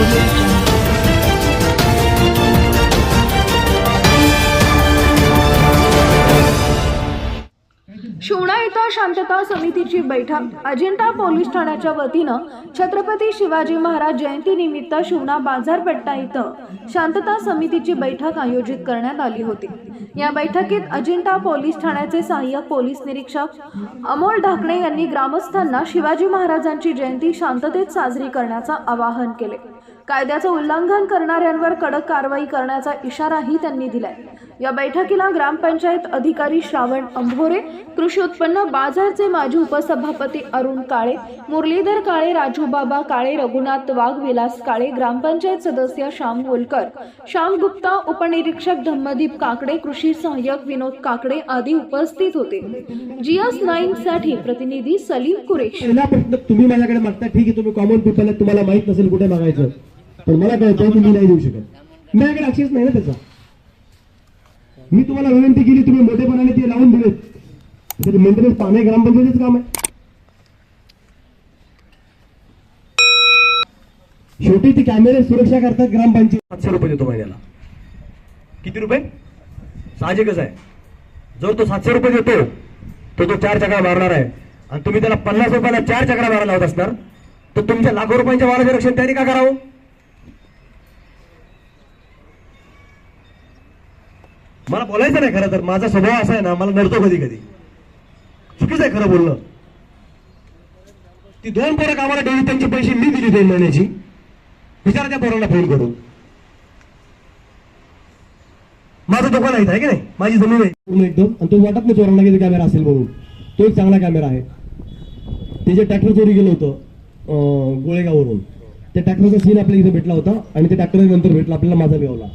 Absolute jungle. शांतता समितीची बैठक अजिंठा पोलीस ठाण्याच्या वतीनं छत्रपती शिवाजी महाराज जयंतीनिमित्त शिवना बाजारपेठा इथं शांतता समितीची बैठक आयोजित करण्यात आली होती या बैठकीत अजिंठा पोलीस ठाण्याचे सहाय्यक पोलीस निरीक्षक अमोल ढाकणे यांनी ग्रामस्थांना शिवाजी महाराजांची जयंती शांततेत साजरी करण्याचं आवाहन केले कायद्याचं उल्लंघन करणाऱ्यांवर कडक कारवाई करण्याचा इशाराही त्यांनी दिलाय. या बैठकीला ग्रामपंचायत अधिकारी श्रावण अंभोरे कृषी उत्पन्न बाजारचे माजी उपसभापती अरुण काळे मुरलीधर काळे राजूबाबा काळे रघुनाथ वाघ विलास काळे ग्रामपंचायत सदस्य श्याम होलकर श्याम गुप्ता उपनिरीक्षक धम्मदीप काकडे कृषी सहाय्यक विनोद काकडे आदी उपस्थित होते. जीएस नाईन साठी प्रतिनिधी सलीम कुरेश. तुम्ही माझ्याकडे मागता ठीक आहे तुम्ही कॉमन पीपल आहे तुम्हाला माहीत नसेल कुठे मागायचं. पण मला कळतं की मी नाही देऊ शकत. माझ्याकडे अक्षेच नाही ना त्याचा. मी तुम्हाला विनंती केली तुम्ही मोठेपणाने ते लावून दिलेत. तरी मेंटेनन्स पाहणे ग्रामपंचायतीच काम आहे. शेवटी ते कॅमेरे सुरक्षा करतात ग्रामपंचायत. सातशे रुपये देतो महिन्याला. किती रुपये? साहजिकच आहे. जर तो सातशे रुपये देतो तो तो चार चक्रा मारणार आहे. आणि तुम्ही त्याला पन्नास रुपयाला चार चक्रा मारायला लावत असणार तर तुमच्या लाखो रुपयांच्या वाराचे रक्षण तयारी का करावं? मला बोलायचं नाही खरं तर. माझा स्वभाव असा आहे ना मला नडतो कधी कधी. चुकीचं आहे खरं बोलणं. ती दोन पोरं कामाला डेली त्यांचे पैसे मी दिली दोन महिन्याची. विचारा त्या पोरांना फोन करून. माझं दुकान आहे की नाही? माझी जमीन आहे. पूर्ण एकदम. आणि तो वाटत नाही चोरांना किती कॅमेरा असेल म्हणून. तो एक चांगला कॅमेरा आहे. ते जे ट्रॅक्टर चोरी गेलं होतं गोळेगाववरून त्या ट्रॅक्टरचा सीन आपल्या इथे भेटला होता. आणि ते ट्रॅक्टर नंतर भेटला आपल्याला माझा मिळवला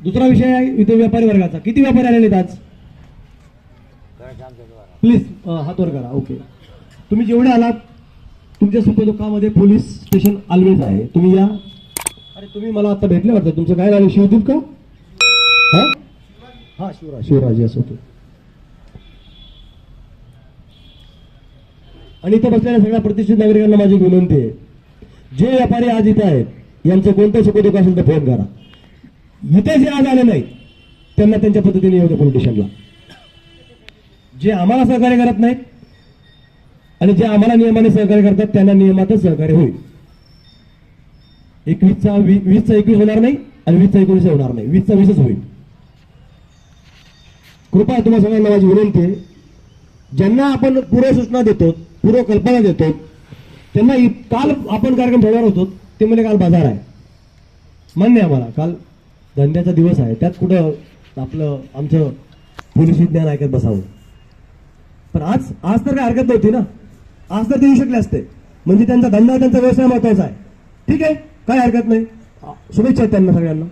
दुसरा विषय आहे इथे व्यापारी वर्गाचा. किती व्यापारी आलेले आहेत आज प्लीज हात वर करा. ओके तुम्ही जेवढे आलात तुमच्या सुखदुःखामध्ये पोलीस स्टेशन ऑलवेज आहे. तुम्ही या. अरे तुम्ही मला आता भेटले वाटतं. तुमचं काय झालं? शिवदीप का? हा? हा शिवराज. शिवराज यस ओके आणि इथं बसलेल्या सगळ्या प्रतिष्ठित नागरिकांना माझी विनंती आहे. जे व्यापारी आज इथे आहेत यांचं कोणतं सुखदुःख असेल तर फोन करा. इथे जे आज आले नाही त्यांना त्यांच्या पद्धतीने येऊ दे पॉलिटिशियनला जे आम्हाला सहकार्य करत नाहीत आणि जे आम्हाला नियमाने सहकार्य करतात त्यांना नियमातच सहकार्य होईल. एकवीसचा वीसचा एकवीस होणार नाही आणि वीसचा एकोणीस होणार नाही. वीसचा वीसच होईल. कृपया तुम्हाला सगळ्यांना माझी विनंती आहे. ज्यांना आपण पूर्व सूचना देतो पूर्व कल्पना देतो त्यांना इ- काल आपण कार्यक्रम ठेवणार होतो ते म्हणजे काल बाजार आहे. मान्य आम्हाला. काल धंद्याचा दिवस आहे. त्यात कुठं आपलं आमचं पोलीस विज्ञान ऐकत बसावं. पण आज आज तर काय हरकत नव्हती ना. आज तर ते येऊ शकले असते. म्हणजे त्यांचा धंदा त्यांचा व्यवसाय महत्त्वाचा आहे. ठीक आहे? काय हरकत नाही. शुभेच्छा आहेत त्यांना सगळ्यांना.